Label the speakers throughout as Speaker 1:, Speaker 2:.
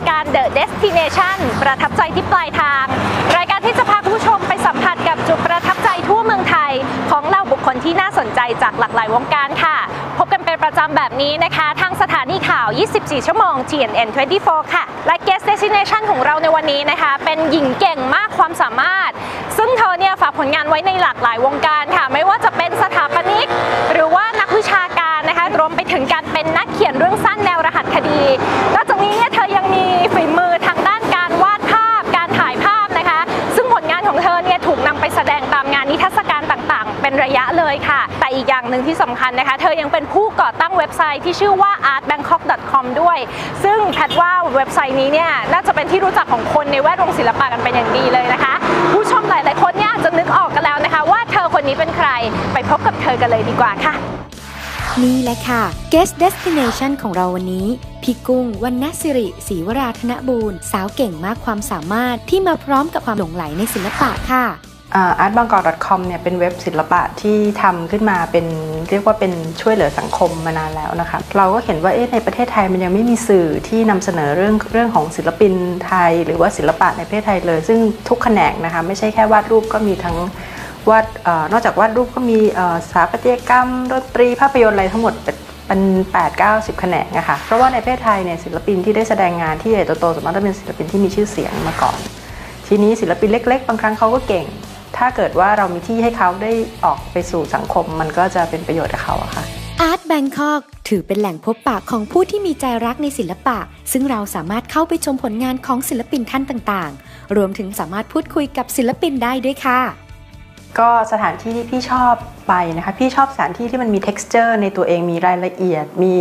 Speaker 1: า
Speaker 2: สู่รายการ The Destination ประทับใจที่ปลายทาง รายการที่จะพาคุณผู้ชมไปสัมผัสกับจุดประทับใจทั่วเมืองไทย ของเหล่าบุคคลที่น่าสนใจจากหลากหลายวงการค่ะ พบกันเป็นประจำแบบนี้นะคะ ทางสถานีข่าว 24 ชั่วโมง TNN 24 ค่ะ และ Guest Destination ของเราในวันนี้นะคะ เป็นหญิงเก่งมากความสามารถ ซึ่งเธอเนี่ยฝากผลงานไว้ในหลากหลายวงการค่ะ ไม่ว่าจะเป็นสถาปนิก หรือว่านักวิชาการนะคะรวมไปถึงการเป็นนักเขียนเรื่องสั้นแนวรหัสคดี เป็นระยะเลยค่ะ แต่อีกอย่างหนึ่งที่สำคัญนะคะ เธอยังเป็นผู้ก่อตั้งเว็บไซต์ที่ชื่อว่า artbangkok.com ด้วย ซึ่งแพทว่าเว็บไซต์นี้เนี่ยน่าจะเป็นที่รู้จักของคนในแวดวงศิลปะกันเป็นอย่างดีเลยนะคะ ผู้ชมหลายๆคนเนี่ยจจะนึกออกกันแล้วนะคะ ว่าเธอคนนี้เป็นใครไปพบกับเธอกันเลยดีกว่าค่ะ
Speaker 3: นี่แหละค่ะ Guest Destination ของเราวันนี้ พี่กุ้งวันนสิริศรีวราธนบูรณ์ สาวเก่งมากความสามารถที่มาพร้อมกับความหลงไหลในศิลปะค่ะ
Speaker 4: artbangkok.com เนี่ยเป็นเว็บศิลปะที่ทำขึ้นมาเป็นเรียกว่าเป็นช่วยเหลือสังคมมานานแล้วนะคะ เราก็เห็นว่าเอ๊ะในประเทศไทยมันยังไม่มีสื่อที่นำเสนอเรื่องเรื่องของศิลปินไทย หรือว่าศิลปะในประเทศไทยเลย ซึ่งทุกแขนงนะคะไม่ใช่แค่วาดรูปก็มีทั้งวาดอนอกจากวาดรูปก็มีสถาปัตยกรรมดนตรีภาพยนตร์อะไรทั้งหมดเป็นเป็น8 9 0แขนงนะคะเพราะว่าในประเทศไทยเนี่ยศิลปินที่ได้แสดงงานที่ใหญ่โตๆส่วนมากจะเป็นศิลปินที่มีชื่อเสียงมาก่อน ทีนี้ศิลปินเล็ก ๆ บางครั้งเขาก็เก่ง ถ้าเกิดว่าเรามีที่ให้เขาได้ออกไปสู่สังคม มันก็จะเป็นประโยชน์กับเขาอะค่ะ
Speaker 3: Art Bangkok ถือเป็นแหล่งพบปะของผู้ที่มีใจรักในศิลปะ ซึ่งเราสามารถเข้าไปชมผลงานของศิลปินท่านต่างๆ รวมถึงสามารถพูดคุยกับศิลปินได้ด้วยค่ะ
Speaker 4: ก็สถานที่ที่พี่ชอบไปนะคะ พี่ชอบสถานที่ที่มันมี texture ในตัวเองมีรายละเอียดมี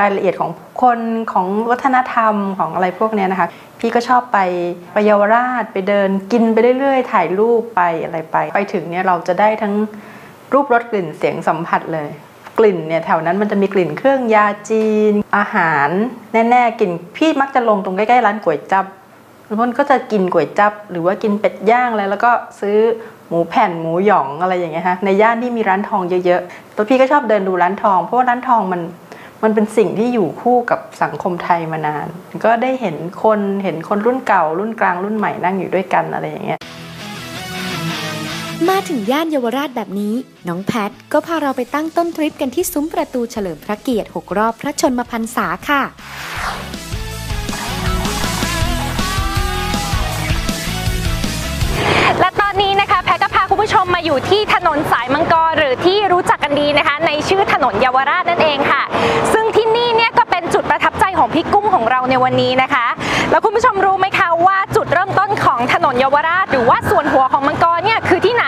Speaker 4: รายละเอียดของคนของวัฒนธรรมของอะไรพวกนี้นะคะ พี่ก็ชอบไปไปเยาวราชไปเดินกินไปเรื่อยๆ ถ่ายรูปไปอะไรไป ไปถึงเนี่ยเราจะได้ทั้งรูปรสกลิ่นเสียงสัมผัสเลย กลิ่นเนี่ยแถวนั้นมันจะมีกลิ่นเครื่องยาจีน อาหาร แน่ๆกลิ่นพี่มักจะลงตรงใกล้ๆร้านก๋วยจับแล้วมันก็จะกินก๋วยจับ หรือว่ากินเป็ดย่างอะไรแล้วก็ซื้อหมูแผ่นหมูหยองอะไรอย่างเงี้ยฮะในย่านที่มีร้านทองเยอะๆตัวพี่ก็ชอบเดินดูร้านทอง เพราะว่าร้านทองมัน มันเป็นสิ่งที่อยู่คู่กับสังคมไทยมานาน ก็ได้เห็นคนเห็นคนรุ่นเก่า รุ่นกลางรุ่นใหม่นั่งอยู่ด้วยกันอะไรอย่างเงี้ย
Speaker 3: มาถึงย่านเยาวราชแบบนี้ น้องแพทก็พาเราไปตั้งต้นทริปกันที่ซุ้มประตูเฉลิมพระเกียรติ 6 รอบพระชนมพรรษาค่ะ
Speaker 2: และตอนนี้นะคะแพทก็พาคุณ ผู้ชมมาอยู่ที่ถนนสายมังกรหรือที่รู้จักกันดีนะคะ ในชื่อถนนเยาวราชนั่นเองค่ะ ซึ่งที่นี่เนี่ยก็เป็นจุดประทับใจของพี่กุ้งของเราในวันนี้นะคะ แล้วคุณผู้ชมรู้ไหมคะว่าจุดเริ่มต้นของถนนเยาวราช หรือว่าส่วนหัวของมังกรเนี่ยคือที่ไหน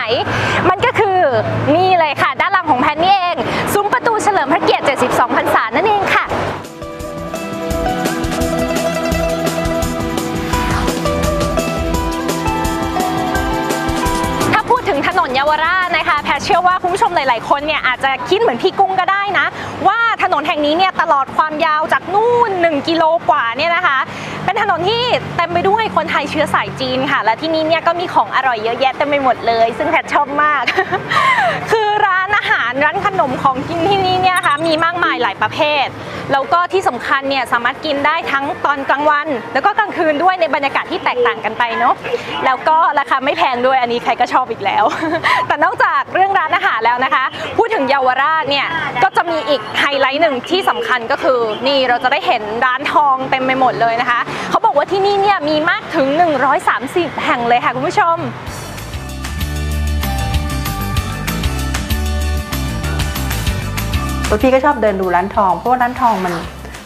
Speaker 2: เชื่อว่าคุณผู้ชมหลาย ๆ คนเนี่ยอาจจะคิดเหมือนพี่กุ้งก็ได้นะ ว่าถนนแห่งนี้เนี่ยตลอดความยาวจากนู่น 1 กิโลกว่าเนี่ยนะคะ เป็นถนนที่เต็มไปด้วยคนไทยเชื้อสายจีนค่ะ และที่นี่เนี่ยก็มีของอร่อยเยอะแยะเต็มไปหมดเลย ซึ่งแพทชอบมาก คือ ร้านอาหารร้านขนมของกินที่นี่เนี่ยนะคะมีมากมายหลายประเภท แล้วก็ที่สำคัญเนี่ยสามารถกินได้ทั้งตอนกลางวัน แล้วก็กลางคืนด้วยในบรรยากาศที่แตกต่างกันไปเนาะแล้วก็ราคาไม่แพงด้วยอันนี้ใครก็ชอบอีกแล้ว แต่นอกจากเรื่องร้านอาหารแล้วนะคะ พูดถึงเยาวราชเนี่ยก็จะมีอีกไฮไลท์หนึ่งที่สำคัญก็คือนี่เราจะได้เห็นร้านทองเต็มไปหมดเลยนะคะ เขาบอกว่าที่นี่เนี่ยมีมากถึง 130 แห่งเลยค่ะคุณผู้ชม
Speaker 4: ตัวพี่ก็ชอบเดินดูร้านทอง เพราะว่าร้านทองมัน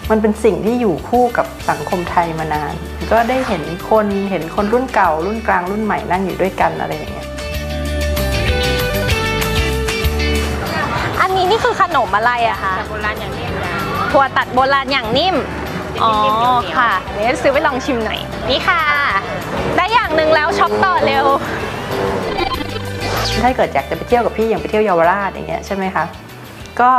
Speaker 4: มันเป็นสิ่งที่อยู่คู่กับสังคมไทยมานาน ก็ได้เห็นคนเห็นคนรุ่นเก่า รุ่นกลางรุ่นใหม่นั่งอยู่ด้วยกันอะไรอย่างเงี้ย
Speaker 2: อันนี้นี่คือขนมอะไรอะคะ
Speaker 5: โบราณอย่างนี้นะ
Speaker 2: ถั่วตัดโบราณอย่างนิ่มอ๋อค่ะเดี๋ยวซื้อไปลองชิมหน่อยนี่ค่ะ ได้อย่างหนึ่งแล้วช็อปต่อเร็ว
Speaker 4: ถ้าเกิดอยากจะไปเที่ยวกับพี่อย่างไปเที่ยวเยาวราชอย่างเงี้ยใช่ไหมคะก็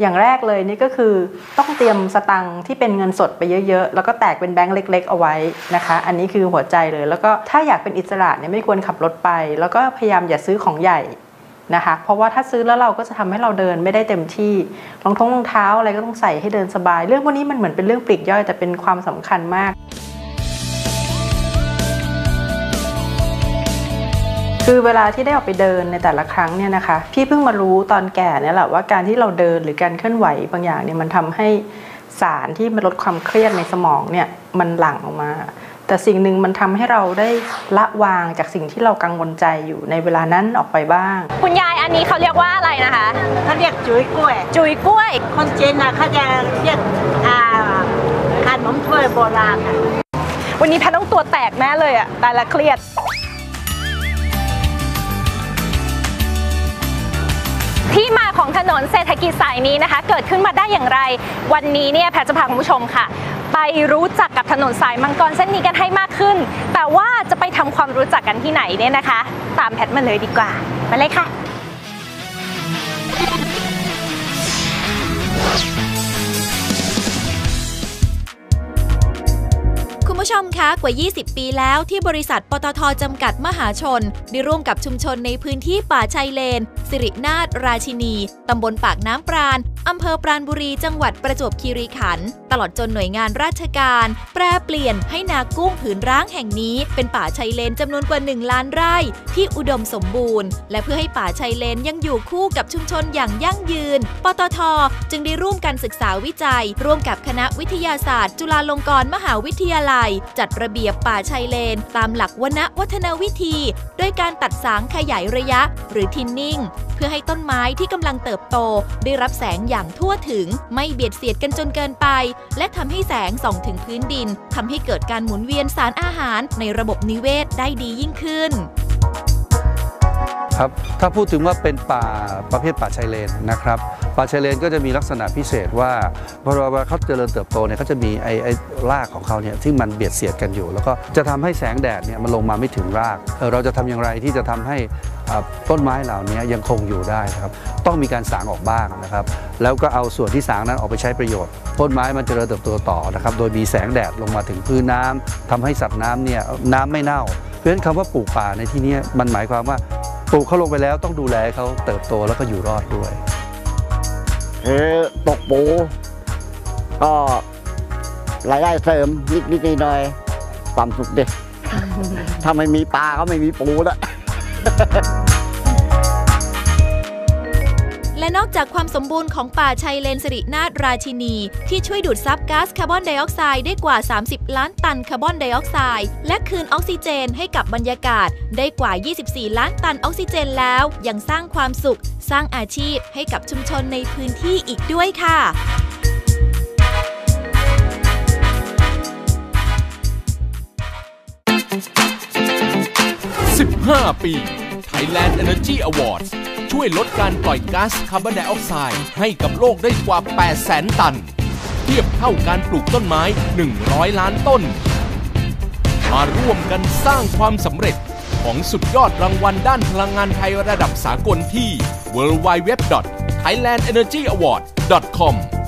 Speaker 4: อย่างแรกเลยนี่ก็คือต้องเตรียมสตังที่เป็นเงินสดไปเยอะๆ แล้วก็แตกเป็นแบงค์เล็ก ๆ เอาไว้นะคะ อันนี้คือหัวใจเลย แล้วก็ถ้าอยากเป็นอิสระเนี่ยไม่ควรขับรถไป แล้วก็พยายามอย่าซื้อของใหญ่นะคะ เพราะว่าถ้าซื้อแล้วเราก็จะทำให้เราเดินไม่ได้เต็มที่รองท้องรองเท้าอะไรก็ต้องใส่ให้เดินสบาย เรื่องพวกนี้มันเหมือนเป็นเรื่องปลีกย่อยแต่เป็นความสำคัญมาก คือเวลาที่ได้ออกไปเดินในแต่ละครั้งเนี่ยนะคะ พี่เพิ่งมารู้ตอนแก่เนี่ยแหละว่าการที่เราเดินหรือการเคลื่อนไหวบางอย่างเนี่ยมันทำให้สารที่มันลดความเครียดในสมองเนี่ยมันหลั่งออกมา แต่สิ่งหนึ่งมันทำให้เราได้ละวางจากสิ่งที่เรากังวลใจอยู่ในเวลานั้นออกไปบ้าง
Speaker 2: คุณยายอันนี้เขาเรียกว่าอะไรนะคะ
Speaker 5: เขาเรียกจุ๋ยกล้วย
Speaker 2: จุยกล้วย
Speaker 5: คนจีนนะเขาจะเรียกอ่าขนมถ้วยโบราณค่ะ
Speaker 2: วันนี้แพทต้องตัวแตกแน่เลยอะตายละเครียด ที่มาของถนนเศรษฐกิจสายนี้นะคะ เกิดขึ้นมาได้อย่างไร วันนี้เนี่ยแพทจะพาคุณผู้ชมค่ะ ไปรู้จักกับถนนสายมังกรเส้นนี้กันให้มากขึ้น แต่ว่าจะไปทำความรู้จักกันที่ไหนเนี่ยนะคะ ตามแพทมาเลยดีกว่า มาเลยค่ะ
Speaker 6: ผู้ชมคะกว่า 20 ปีแล้วที่บริษัทปตทจำกัดมหาชน ได้ร่วมกับชุมชนในพื้นที่ป่าชายเลน สิรินาถราชินี ตำบลปากน้ำปราณอำเภอปราณบุรี จังหวัดประจวบคีรีขันธ์ตลอดจนหน่วยงานราชการ แปรเปลี่ยนให้นากุ้งผืนร้างแห่งนี้ เป็นป่าชายเลนจำนวนกว่า 1 ล้านไร่ ที่อุดมสมบูรณ์ และเพื่อให้ป่าชายเลนยังอยู่คู่กับชุมชนอย่างยั่งยืน ปตท จึงได้ร่วมกันศึกษาวิจัย ร่วมกับคณะวิทยาศาสตร์ จุฬาลงกรณ์มหาวิทยาลัยจัดระเบียบป่าชายเลน ตามหลักวนวัฒนวิธี โดยการตัดสางขยายระยะ หรือทินนิ่ง เพื่อให้ต้นไม้ที่กำลังเติบโต ได้รับแสงอย่างทั่วถึง ไม่เบียดเสียดกันจนเกินไป และทำให้แสงส่องถึงพื้นดินทำให้เกิดการหมุนเวียนสารอาหารในระบบนิเวศได้ดียิ่งขึ้น
Speaker 7: ครับถ้าพูดถึงว่าเป็นป่าประเภทป่าชายเลนนะครับป่าชายเลนก็จะมีลักษณะพิเศษว่าพอเวลาเขาเจริญเติบโตเนี่ยเขาจะมีไอ้ไอ้รากของเขาเนี่ยที่มันเบียดเสียดกันอยู่ แล้วก็จะทำให้แสงแดดเนี่ยมันลงมาไม่ถึงรากเเราจะทำอย่างไรที่จะทำให้ต้นไม้เหล่านี้ยังคงอยู่ได้ครับต้องมีการสางออกบ้างนะครับ แล้วก็เอาส่วนที่สางนั้นออกไปใช้ประโยชน์ต้นไม้มันจเจริญเติบโตต่อนะครับโดยมีแสงแดดลงมาถึงพื้นน้ำทำให้สัตว์น้ำเนี่ยน้ำไม่เน่า เพราะฉะนั้นคำว่าปลูกป่าในที่นี้มันหมายความว่า ปลูกเขาลงไปแล้วต้องดูแลให้เขาเติบโตแล้วก็อยู่รอดด้วย
Speaker 8: คือตกปูก็รายได้เสริมนิดนิดหน่อยๆความสุขดิถ้าไม่มีปลาก็ไม่มีปูละ
Speaker 6: และนอกจากความสมบูรณ์ของป่าชัยเลนสิรินาถราชินี ที่ช่วยดูดซับก๊าซคาร์บอนไดออกไซด์ได้กว่า 30 ล้านตันคาร์บอนไดออกไซด์และคืนออกซิเจนให้กับบรรยากาศ ได้กว่า 24 ล้านตันออกซิเจนแล้ว ยังสร้างความสุข สร้างอาชีพให้กับชุมชนในพื้นที่อีกด้วยค่ะ
Speaker 9: 15 ปี Thailand Energy Awards ช่วยลดการปล่อยก๊าซคาร์บอนไดออกไซด์ให้กับโลกได้กว่า 800,000 ตัน เทียบเท่าการปลูกต้นไม้ 100 ล้านต้น มาร่วมกันสร้างความสำเร็จของสุดยอดรางวัลด้านพลังงานไทยระดับสากลที่ www.thailandenergyaward.com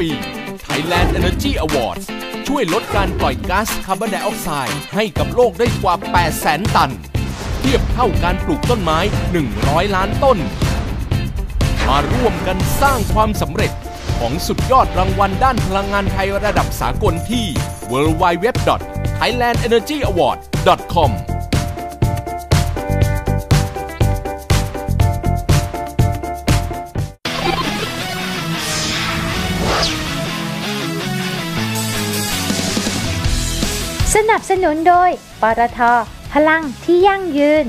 Speaker 10: ปี
Speaker 9: Thailand Energy Awards ช่วยลดการปล่อยก๊าซคาร์บอนไดออกไซด์ให้กับโลกได้กว่า 800,000 ตัน เทียบเท่าการปลูกต้นไม้ 100 ล้านต้น มาร่วมกันสร้างความสำเร็จของสุดยอดรางวัลด้านพลังงานไทยระดับสากลที่ www.thailandenergyaward.com
Speaker 2: นับสนุนโดย ปตท พลังที่ยั่งยืน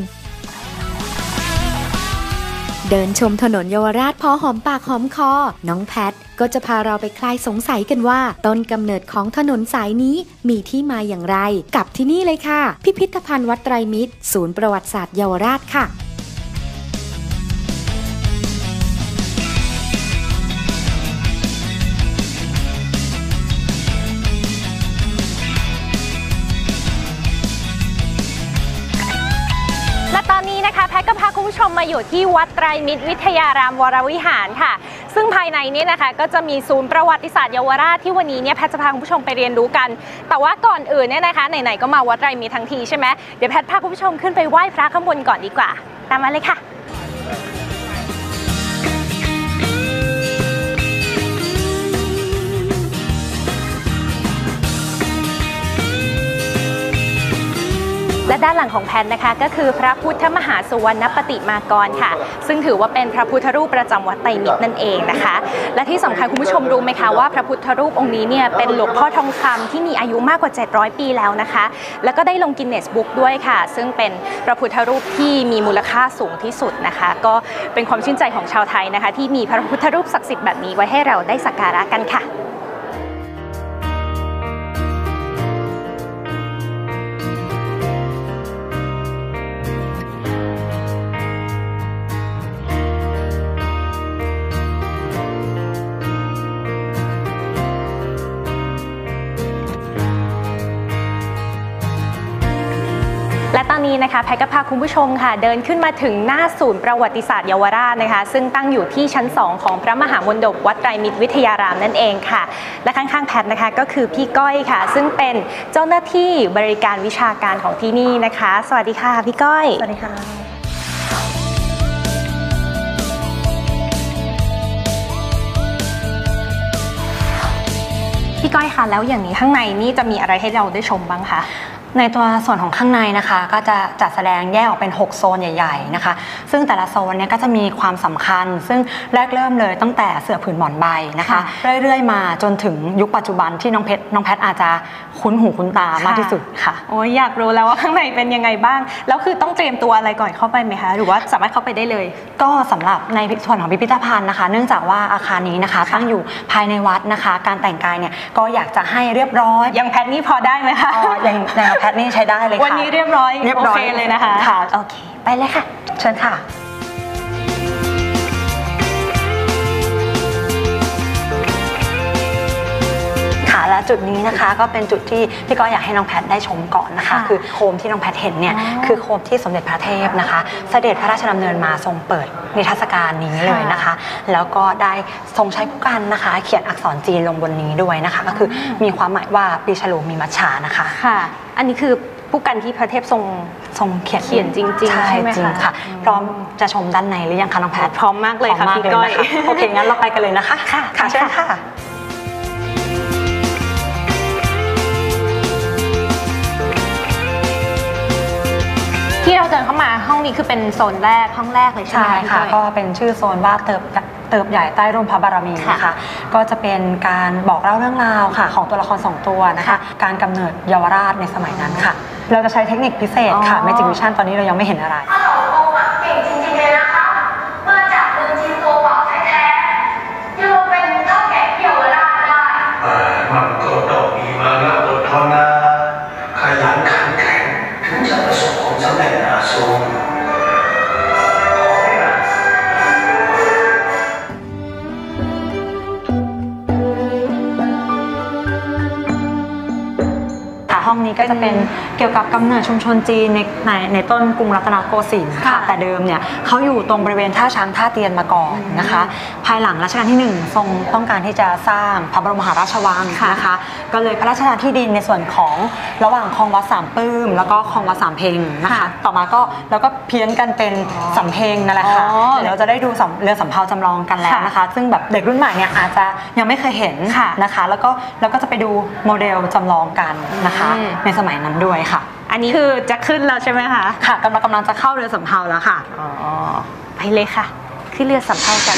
Speaker 3: เดินชมถนนเยาวราชพอหอมปากหอมคอ น้องแพทก็จะพาเราไปคลายสงสัยกันว่า ต้นกำเนิดของถนนสายนี้มีที่มาอย่างไร กับที่นี่เลยค่ะ พิพิธภัณฑ์วัดไตรมิตร ศูนย์ประวัติศาสตร์เยาวราชค่ะ
Speaker 2: และ ชมมาอยู่ที่วัดไตรมิตรวิทยารามวรวิหารค่ะ ซึ่งภายในนี้นะคะก็จะมีศูนย์ประวัติศาสตร์เยาวราชที่วันนี้เนี่ยแพทย์จะพาคุณผู้ชมไปเรียนรู้กัน แต่ว่าก่อนอื่นเนี่ยนะคะไหนๆก็มาวัดไตรมิตรทั้งทีใช่ไหมเดี๋ยวแพทย์พาคุณผู้ชมขึ้นไปไหว้พระข้างบนก่อนดีกว่า ตามมาเลยค่ะ และด้านหลังของแพนนะคะ ก็คือพระพุทธมหาสุวรรณปฏิมากรค่ะ ซึ่งถือว่าเป็นพระพุทธรูปประจำวัดไตรมิตรนั่นเองนะคะ และที่สำคัญคุณผู้ชมรู้ไหมคะว่าพระพุทธรูปองค์นี้เนี่ยเป็นหลวงพ่อทองคำที่มีอายุมากกว่า 700 ปีแล้วนะคะ แล้วก็ได้ลงกินเนสบุ๊กด้วยค่ะ ซึ่งเป็นพระพุทธรูปที่มีมูลค่าสูงที่สุดนะคะ ก็เป็นความชื่นใจของชาวไทยนะคะ ที่มีพระพุทธรูปศักดิ์สิทธิ์แบบนี้ไว้ให้เราได้สักการะกันค่ะ นนี้นะคะแพทย์ก็พาคุณผู้ชมค่ะ เดินขึ้นมาถึงหน้าศูนย์ประวัติศาสตร์เยาวราชนะคะ ซึ่งตั้งอยู่ที่ชั้น 2 ของพระมหามณฑปวัดไตรมิตรวิทยารามนั่นเองค่ะ และข้างๆแพทย์นะคะก็คือพี่ก้อยค่ะ ซึ่งเป็นเจ้าหน้าที่บริการวิชาการของที่นี่นะคะ สวัสดีค่ะพี่ก้อย
Speaker 4: สวัสดีค่ะ
Speaker 2: พี่ก้อยคะแล้วอย่างนี้ข้างในนี่จะมีอะไรให้เราได้ชมบ้างคะ
Speaker 11: ในตัวส่วนของข้างในนะคะก็จะจัดแสดงแยกออกเป็น 6 โซนใหญ่ๆนะคะ ซึ่งแต่ละโซนเนี่ยก็จะมีความสำคัญ ซึ่งแรกเริ่มเลยตั้งแต่เสือผืนหมอนใบนะคะ
Speaker 2: ค่ะ
Speaker 11: เรื่อยๆมาจนถึงยุคปัจจุบันที่น้องเพชรน้องแพทอาจจะคุ้นหูคุ้นตามากที่สุดค่ะ
Speaker 2: โอ้ยอยากรู้แล้วว่าข้างในเป็นยังไงบ้าง แล้วคือต้องเตรียมตัวอะไรก่อนเข้าไปไหมคะหรือว่าสามารถเข้าไปได้เลย
Speaker 11: ก็สำหรับในส่วนของพิพิธภัณฑ์นะคะ เนื่องจากว่าอาคารนี้นะคะตั้งอยู่ภายในวัดนะคะ การแต่งกายเนี่ยก็อยากจะให้เรียบร้อย
Speaker 2: ยังแพทนี่พอได้ไหมคะ
Speaker 11: อ๋ออย่างอย่างแพทนี่ใช้ได้เลยค่ะ
Speaker 2: วันนี้เรียบร้อย
Speaker 11: เรียบร้อย
Speaker 2: โอเคเลยนะคะ
Speaker 11: ค่ะ
Speaker 2: โอเค ไปเลยค่ะ
Speaker 11: เชิญค่ะค่ะและจุดนี้นะคะก็เป็นจุดที่พี่ก้อยอยากให้น้องแพทได้ชมก่อนนะคะ
Speaker 2: ค่ะ
Speaker 11: คือโคมที่น้องแพทเห็นเนี่ย
Speaker 2: อ๋อ
Speaker 11: คือโคมที่สมเด็จพระเทพนะคะ เสด็จพระราชดำเนินมาทรงเปิดนิทรรศการนี้เลยนะคะ แล้วก็ได้ทรงใช้ผู้กันนะคะ เขียนอักษรจีนลงบนนี้ด้วยนะคะ ก็คือมีความหมายว่าปีฉลูมีมัชชานะคะ
Speaker 2: ค่ะ อันนี้คือผู้กันที่พระเทพทรง
Speaker 11: ทรงเขียน
Speaker 2: เขียนจริงๆ
Speaker 11: ใช่
Speaker 2: ใช่ไหมคะ
Speaker 11: จริงค่ะ พร้อมจะชมด้านในหรือยังคะน้องแพท
Speaker 2: พร้อมมากเลยค่ะ
Speaker 11: พร้อม
Speaker 2: พี่ก้อย
Speaker 11: เลนะคะโอเคงั้นเราไปกันเลยนะคะ
Speaker 2: ค่ะ
Speaker 11: ค่ะเชิญ
Speaker 2: ค่ะ
Speaker 11: ค่ะ
Speaker 2: ที่เราเดินเข้ามาห้องนี้คือเป็นโซนแรกห้องแรกเลยใช่ไหม
Speaker 11: ใช่
Speaker 2: พี่
Speaker 11: ค่ะ
Speaker 2: ก้อย
Speaker 11: ก็เป็นชื่อโซนว่าเติบ เติบใหญ่ใต้ร่มพระบารมี
Speaker 2: ค่ะ
Speaker 11: นะคะ ก็จะเป็นการบอกเล่าเรื่องราวค่ะ ของตัวละครสองตัวนะคะ
Speaker 2: ค่ะ
Speaker 11: การกำเนิดเยาวราชในสมัยนั้นค่ะ เราจะใช้เทคนิคพิเศษค่ะ
Speaker 2: อ๋อ
Speaker 11: Magic Vision ตอนนี้เรายังไม่เห็นอะไร
Speaker 12: เป็นเกี่ยว
Speaker 13: กี่ยว
Speaker 11: กับกำเนิดชุมชนจีนในในในต้นกรุงรัตนโกสินทร์ค่ะแต่เดิมเนี่ยเขาอยู่ตรงบริเวณท่าช้างท่าเตียนมาก่อนนะคะ ภายหลังรัชกาลที่หนึ่งทรงต้องการที่จะสร้างพระบรมมหาราชวังนะคะก็เลยพระราชทานที่ดินในส่วนของระหว่างคลองวัดสามปื้ม แล้วก็คลองวัดสามเพลงนะคะต่อมาก็แล้วก็เพี้ยนกันเป็นสำเพ็งนั่นแหละค่ะ
Speaker 2: อ๋อ
Speaker 11: เดี๋ยวเราจะได้ดูสำเรือสำเภาจำลองกันแล้วนะคะ ซึ่งแบบเด็กรุ่นใหม่เนี่ยอาจจะยังไม่เคยเห็นนะคะ แล้วก็แล้วก็จะไปดูโมเดลจำลองกันนะคะ
Speaker 2: อืม
Speaker 11: ในสมัยนั้นด้วยค่ะ
Speaker 2: อันนี้คือจะขึ้นแล้วใช่ไหมคะ
Speaker 11: ค่ะกำลังกำลังจะเข้าเรือสำเภาแล้วค่ะ
Speaker 2: อ๋อ ไปเลยค่ะ ขึ้นเรือสำเภากัน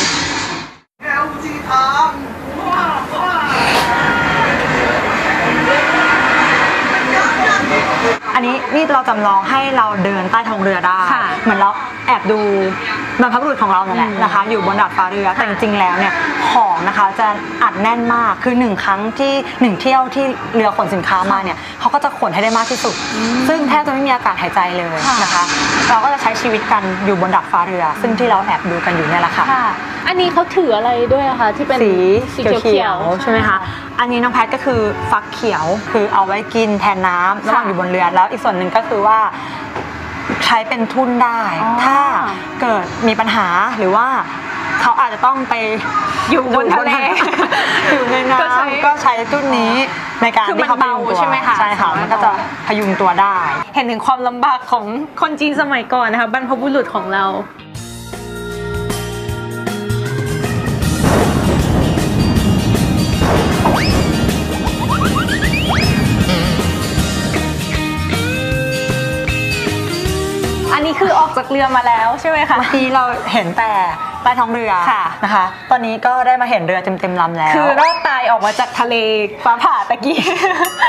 Speaker 11: อั นนี้นี่เราจำลองให้เราเดินใต้ท้องเรือได้
Speaker 2: ค่ะ
Speaker 11: เหมือนเราแอบดูบรรพบุรุษของเราเนี่ยแหละนะคะ อยู่บนดาดฟ้าเรือแต่จริงๆแล้วเนี่ยของนะคะจะอัดแน่นมากคือหนึ่งครั้งที่หนึ่งเที่ยวที่เรือขนสินค้ามาเนี่ยเขาก็จะขนให้ได้มากที่สุด ซึ่งแทบจะไม่มีอากาศหายใจเลยนะคะ เราก็จะใช้ชีวิตกันอยู่บนดาดฟ้าเรือ ซึ่งที่เราแอบดูกันอยู่เนี่ยแหละค่ะ
Speaker 2: ค่ะอันนี้เขาถืออะไรด้วยอะคะที่เป็น
Speaker 11: สี
Speaker 2: สี
Speaker 11: เขี
Speaker 2: เขี
Speaker 11: ย
Speaker 2: ยวว
Speaker 11: ๆใช่ไหมคะ อันนี้น้องแพทก็คือฟักเขียวคือเอาไว้กินแทนน้ำระหว่างอยู่บนเรือแล้วอีกส่วนหนึ่งก็คือว่าใช้เป็นทุนได้ถ้าเกิดมีปัญหาหรือว่าเขาอาจจะต้องไป
Speaker 2: อยู่บนทะเล
Speaker 11: อยู่ในน้
Speaker 2: ก็ใช้ำ
Speaker 11: ก็ใช้ตุ้นนี้ในการ
Speaker 2: คือมัน
Speaker 11: ที่เขาพยุง
Speaker 2: เบา
Speaker 11: ตัว
Speaker 2: ใช่ไหมคะ
Speaker 11: ใช่ค่ะ
Speaker 2: สามารถ
Speaker 11: มันก็จะพยุงตัวได้
Speaker 2: เห็นถึงความลำบากของคนจีนสมัยก่อนนะคะบรรพบุรุษของเรา เรือมาแล้วใช่ไหมคะ
Speaker 11: เมื่อกี้เราเห็นแต่ใต้ท้องเรือ
Speaker 2: ค่ะ
Speaker 11: นะคะ ตอนนี้ก็ได้มาเห็นเรือเต็มๆลำแล้ว
Speaker 2: คือรอดตายออกมาจากทะเลฟ้าผ่าตะกี้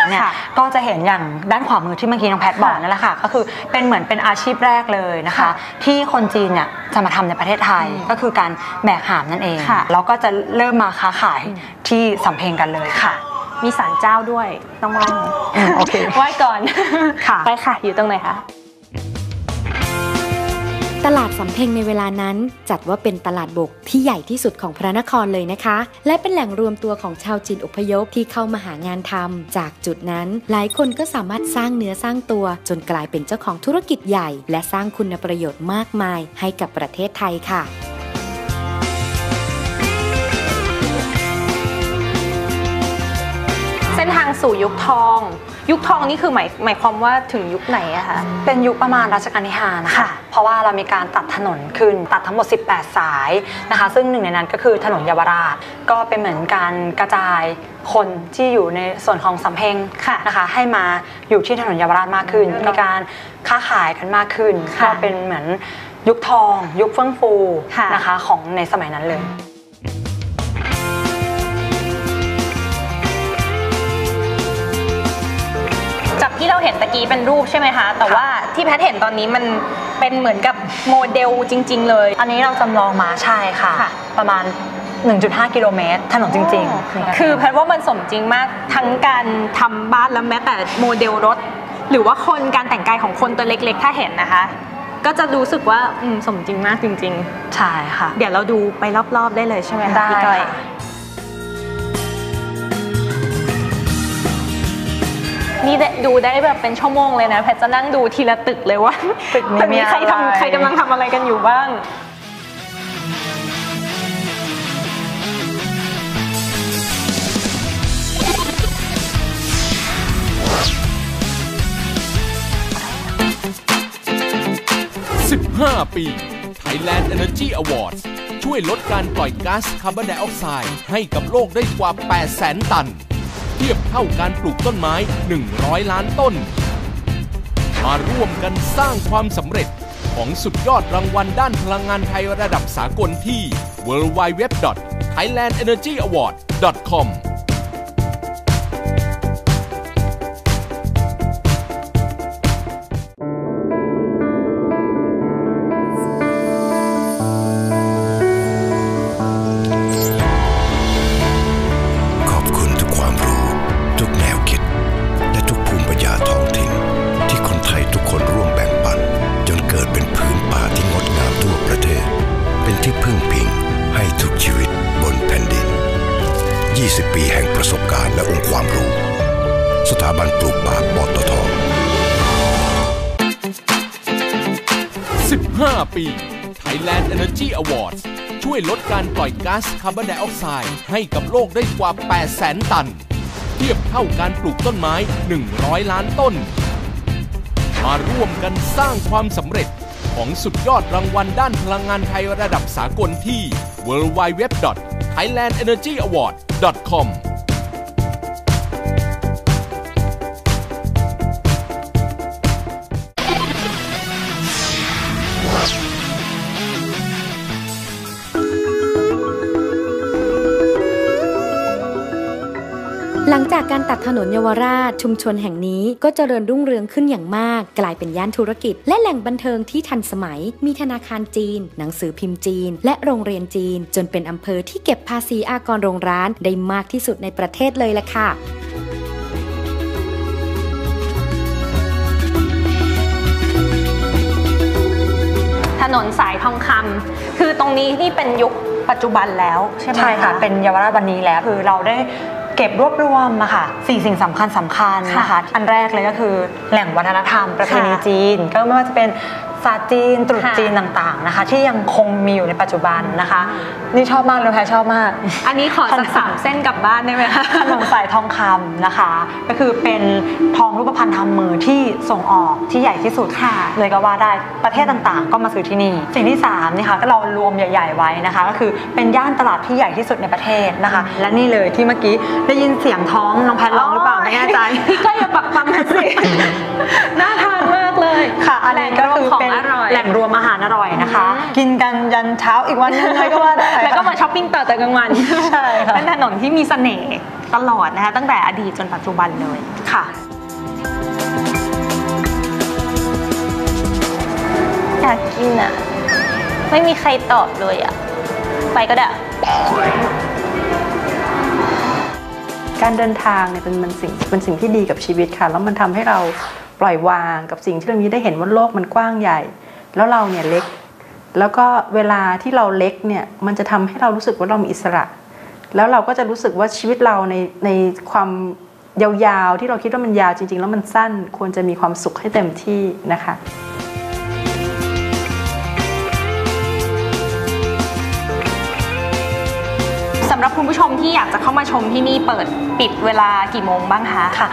Speaker 11: เนี่ยก็จะเห็นอย่างด้านขวามือที่เมื่อกี้น้องแพทบอกนั่นแหละค่ะ ก็คือเป็นเหมือนเป็นอาชีพแรกเลยนะคะ
Speaker 2: ค่ะ
Speaker 11: ที่คนจีนเนี่ยจะมาทำในประเทศไทยก็คือการแบกหามนั่นเอง
Speaker 2: ค่ะ
Speaker 11: แล้วก็จะเริ่มมาค้าขายที่สำเพ็งกันเลยค่ะ
Speaker 2: มีศาลเจ้าด้วยต้องไหว้ไหม
Speaker 11: อืมโอเค
Speaker 2: ไหว้ก่อน
Speaker 11: ค่ะ
Speaker 2: ไปค่ะอยู่ตรงไหนคะ
Speaker 3: ตลาดสำเพ็งในเวลานั้น จัดว่าเป็นตลาดบกที่ใหญ่ที่สุดของพระนครเลยนะคะ และเป็นแหล่งรวมตัวของชาวจีนอพยพที่เข้ามาหางานทำจากจุดนั้น หลายคนก็สามารถสร้างเนื้อสร้างตัว จนกลายเป็นเจ้าของธุรกิจใหญ่ และสร้างคุณประโยชน์มากมาย ให้กับประเทศไทยค่ะ
Speaker 2: เส้นทางสู่ยุคทอง ยุคทองนี่คือหมายหมายความว่าถึงยุคไหนอะคะ
Speaker 11: เป็นยุคประมาณรัชกาลที่5นะคะ เพราะว่าเรามีการตัดถนนขึ้นตัดทั้งหมด 18 สายนะคะ ซึ่งหนึ่งในนั้นก็คือถนนเยาวราช ก็เป็นเหมือนการกระจายคนที่อยู่ในส่วนของสำเพ็งนะคะ ให้มาอยู่ที่ถนนเยาวราชมากขึ้น มีการค้าขายกันมากขึ้น
Speaker 2: ค่ะ
Speaker 11: ก็เป็นเหมือนยุคทอง ยุคเฟื่องฟูนะคะของในสมัยนั้นเลย
Speaker 2: เราเห็นตะกี้เป็นรูปใช่ไหมคะ แต่ว่าที่แพทย์เห็นตอนนี้มันเป็นเหมือนกับโมเดลจริง ๆ เลย
Speaker 11: อันนี้เราจำลองมาใช่ค่ะประมาณ 1.5 กิโลเมตรถนนจริงๆ
Speaker 2: คือแพทย์ว่ามันสมจริงมากทั้งการทำบ้านแล้วแม้แต่โมเดลรถ หรือว่าคนการแต่งกายของคนตัวเล็กๆ ถ้าเห็นนะคะ ก็จะรู้สึกว่าอืมสมจริงมากจริง
Speaker 11: ใช่ค่ะ
Speaker 2: ๆเดี๋ยวเราดูไปรอบๆได้เลยใช่ไหมคะ
Speaker 11: ได้
Speaker 2: พี่ก้อย
Speaker 11: ค่ะ
Speaker 2: นี่ได้ดูได้แบบเป็นชั่วโมงเลยนะ แพทย์จะนั่งดูทีละตึกเลยว่า
Speaker 11: ตึกนี้มี
Speaker 2: ใคร
Speaker 11: อะไร
Speaker 2: ทำใครกำลังทำอะไรกันอยู่บ้าง
Speaker 9: 15 ปี Thailand Energy Awards ช่วยลดการปล่อยก๊าซคาร์บอนไดออกไซด์ให้กับโลกได้กว่า 800,000 ตันเทียบเท่าการปลูกต้นไม้ 100 ล้านต้น มาร่วมกันสร้างความสำเร็จของสุดยอดรางวัลด้านพลังงานไทยระดับสากลที่ www.thailandenergyaward.com
Speaker 10: ที่พึ่งพิงให้ทุกชีวิตบนแผ่นดิน 20 ปีแห่งประสบการณ์และองค์ความรู้ สถาบันปลูกป่าปตท
Speaker 9: 15 ปี Thailand Energy Awards ช่วยลดการปล่อยก๊าซคาร์บอนไดออกไซด์ให้กับโลกได้กว่า 800,000 ตัน เทียบเท่าการปลูกต้นไม้ 100 ล้านต้น มาร่วมกันสร้างความสำเร็จ ของสุดยอดรางวัลด้านพลังงานไทยระดับสากลที่ www.thailandenergyaward.com
Speaker 3: จากการตัดถนนเยาวราชชุมชนแห่งนี้ก็เจริญรุ่งเรืองขึ้นอย่างมาก กลายเป็นย่านธุรกิจ และแหล่งบันเทิงที่ทันสมัย มีธนาคารจีน หนังสือพิมพ์จีน และโรงเรียนจีน จนเป็นอำเภอที่เก็บภาษีอากรโรงร้าน ได้มากที่สุดในประเทศเลยล่ะค่ะ
Speaker 2: ถนนสายทองคำคือตรงนี้นี่เป็นยุคปัจจุบันแล้ว ใช่ไหม
Speaker 11: ใช่ค่ะ เป็นเยาวราชวันนี้แล้ว คือเราได้ เก็บรวบรวมอะค่ะสี่สิ่งสำคัญสำคัญนะคะ อันแรกเลยก็คือแหล่งวัฒนธรรมประเพณีจีน ก็ไม่ว่าจะเป็น ศาสตร์จีนตรุษจีนต่างๆนะคะ ที่ยังคงมีอยู่ในปัจจุบันนะคะ นี่ชอบมากเลยแพรชอบมาก
Speaker 2: อันนี้ขอสักสามเส้นกลับบ้านได้ไหมคะ
Speaker 11: ขนมสายทองคำนะคะ ก็คือเป็นทองรูปพรรณทำมือที่ส่งออกที่ใหญ่ที่สุดค่ะเลยก็ว่าได้ประเทศต่างๆ ก็มาซื้อที่นี่ สิ่งที่3นี่ค่ะก็เรารวมใหญ่ ๆ ไว้นะคะ ก็คือเป็นย่านตลาดที่ใหญ่ที่สุดในประเทศนะคะ และนี่เลยที่เมื่อกี้ได้ยินเสียงท้องน้องแพทร้องหรือเปล่าไม่แน่ใจ
Speaker 2: พี่ก็อย่าปักปั๊มสิน่าทานมากเลย
Speaker 11: ค่ะอันนี้ก็คือเป็น
Speaker 2: แหล่งรวมของอร่อย
Speaker 11: แหล่งรวมอาหารอร่อยนะคะ กินกันยันเช้าอีกวันหนึงเลยก็ว่าได้
Speaker 2: แล้วก็มาช้อปปิ้งต่อแต่กลางวัน
Speaker 11: ใช่ค่ะ
Speaker 2: เป็นถนนที่มีเสน่ห์ตลอดนะคะ ตั้งแต่อดีตจนปัจจุบันเลย
Speaker 11: ค่ะ
Speaker 2: อยากกินอะ ไม่มีใครตอบเลยอะ ไปก็ได้
Speaker 4: การเดินทางเนี่ยเป็นมันสิ่งเป็นสิ่งที่ดีกับชีวิตค่ะ แล้วมันทำให้เรา ปล่อยวางกับสิ่งที่เรามีได้เห็นว่าโลกมันกว้างใหญ่ แล้วเราเนี่ยเล็ก แล้วก็เวลาที่เราเล็กเนี่ยมันจะทำให้เรารู้สึกว่าเรามีอิสระ แล้วเราก็จะรู้สึกว่าชีวิตเราในในความยาวๆ ที่เราคิดว่ามันยาวจริง ๆ แล้วมันสั้นควรจะมีความสุขให้เต็มที่นะคะ
Speaker 2: สำหรับคุณผู้ชมที่อยากจะเข้ามาชมที่นี่เปิดปิดเวลากี่โมงบ้างคะ
Speaker 11: ค่ะ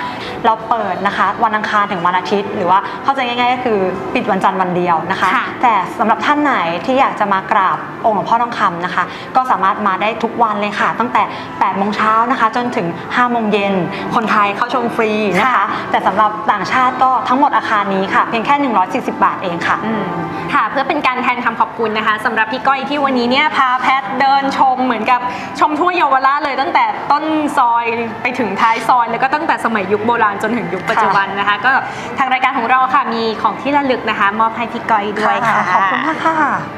Speaker 11: เราเปิดนะคะ วันอังคารถึงวันอาทิตย์ หรือว่าเข้าใจง่ายๆก็คือปิดวันจันทร์วันเดียวนะคะ
Speaker 2: ค่ะ
Speaker 11: แต่สำหรับท่านไหนที่อยากจะมากราบองค์หลวงพ่อทองคำนะคะ ก็สามารถมาได้ทุกวันเลยค่ะ ตั้งแต่8โมงเช้านะคะ จนถึง5โมงเย็นคนไทยเข้าชมฟรีนะคะ แต่สำหรับต่างชาติก็ทั้งหมดอาคารนี้ค่ะ เพียงแค่ 140 บาทเองค่ะ
Speaker 2: อืมค่ะ เพื่อเป็นการแทนคำขอบคุณนะคะสำหรับพี่ก้อยที่วันนี้เนี่ยพาแพทเดินชมเหมือนกับชมทั่วเยาวราชเลยตั้งแต่ต้นซอยไปถึงท้ายซอยแล้วก็ตั้งแต่สมัยยุคโบราณจนถึงยุคปัจจุบันนะคะ ก็ทางรายการของเราค่ะมีของที่ระลึกนะคะ มอบให้พี่ก้อยด้วยค่ะ
Speaker 11: ขอบคุณมากค่ะ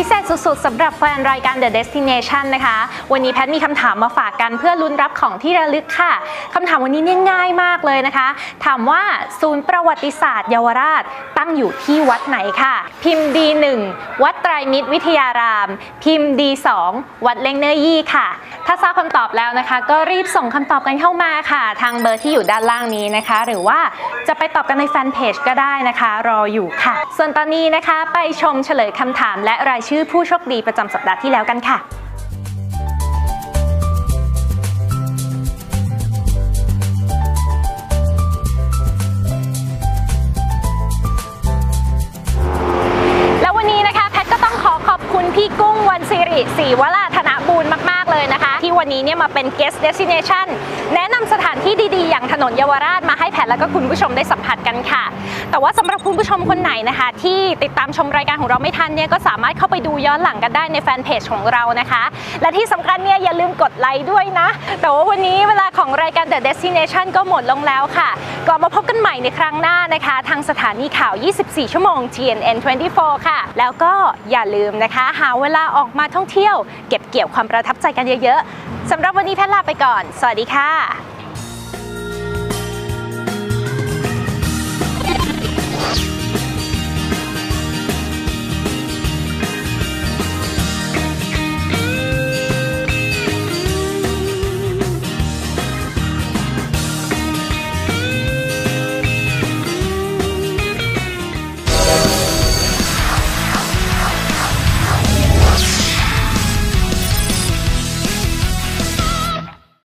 Speaker 2: พิเศษสุดๆสำหรับแฟนรายการ The Destination นะคะ วันนี้แพทมีคำถามมาฝากกันเพื่อลุ้นรับของที่ระลึกค่ะคำถามวันนี้เนี่ยง่ายมากเลยนะคะ ถามว่าศูนย์ประวัติศาสตร์เยาวราชตั้งอยู่ที่วัดไหนค่ะ พิมพ์ D1 วัดไตรมิตรวิทยาราม พิมพ์ D2 วัดเล้งเนอยี่ค่ะ ถ้าทราบคำตอบแล้วนะคะ ก็รีบส่งคำตอบกันเข้ามาค่ะ ทางเบอร์ที่อยู่ด้านล่างนี้นะคะ หรือว่าจะไปตอบกันในแฟนเพจก็ได้นะคะ รออยู่ค่ะ ส่วนตอนนี้นะคะไปชมเฉลยคำถามและรายชื่อผู้โชคดีประจำสัปดาห์ที่แล้วกันค่ะ วันนี้เนี่ยมาเป็น guest destination แนะนำสถานที่ดีๆ อย่างถนนเยาวราชมาให้แพทย์และก็คุณผู้ชมได้สัมผัสกันค่ะ แต่ว่าสำหรับคุณผู้ชมคนไหนนะคะ ที่ติดตามชมรายการของเราไม่ทันเนี่ยก็สามารถเข้าไปดูย้อนหลังกันได้ในแฟนเพจของเรานะคะ และที่สำคัญเนี่ยอย่าลืมกดไลค์ด้วยนะ แต่ว่าวันนี้เวลาของรายการ The Destination ก็หมดลงแล้วค่ะกลับมาพบกันใหม่ในครั้งหน้านะคะ ทางสถานีข่าว 24 ชั่วโมง GNN 24 ค่ะ แล้วก็อย่าลืมนะคะ หาเวลาออกมาท่องเที่ยว เก็บเกี่ยวความประทับใจกันเยอะๆ สำหรับวันนี้แพทลาไปก่อน สวัสดีค่ะ